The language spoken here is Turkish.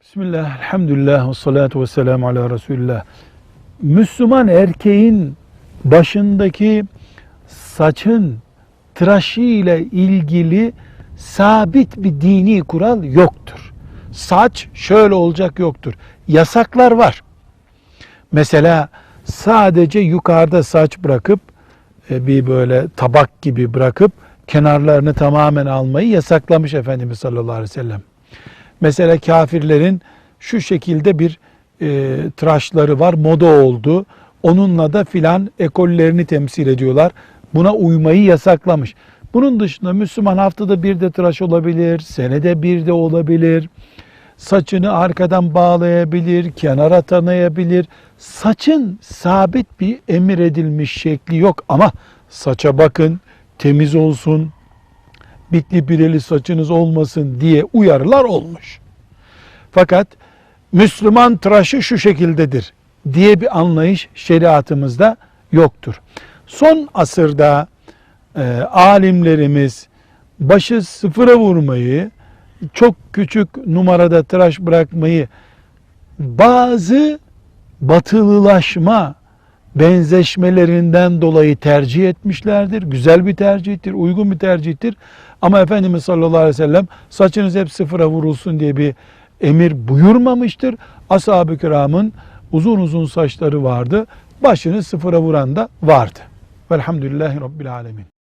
Bismillah, elhamdülillah, ve salatu ve selamu ala Resulillah. Müslüman erkeğin başındaki saçın tıraşı ile ilgili sabit bir dini kural yoktur. Saç şöyle olacak yoktur. Yasaklar var. Mesela sadece yukarıda saç bırakıp e, bir böyle tabak gibi bırakıp kenarlarını tamamen almayı yasaklamış Efendimiz sallallahu aleyhi ve sellem. Mesela kafirlerin şu şekilde bir e, tıraşları var, moda oldu. Onunla da filan ekollerini temsil ediyorlar. Buna uymayı yasaklamış. Bunun dışında Müslüman haftada bir de tıraş olabilir, senede bir de olabilir. Saçını arkadan bağlayabilir, kenara tanıyabilir. Saçın sabit bir emir edilmiş şekli yok ama saça bakın, temiz olsun, bitli bireli saçınız olmasın diye uyarılar olmuş. Fakat Müslüman tıraşı şu şekildedir diye bir anlayış şeriatımızda yoktur. Son asırda e, alimlerimiz başı sıfıra vurmayı, çok küçük numarada tıraş bırakmayı bazı batılılaşma benzeşmelerinden dolayı tercih etmişlerdir. Güzel bir tercihtir, uygun bir tercihtir. Ama Efendimiz sallallahu aleyhi ve sellem saçınız hep sıfıra vurulsun diye bir emir buyurmamıştır. Ashab-ı kiramın uzun uzun saçları vardı. Başını sıfıra vuran da vardı. Velhamdülillahi Rabbil alemin.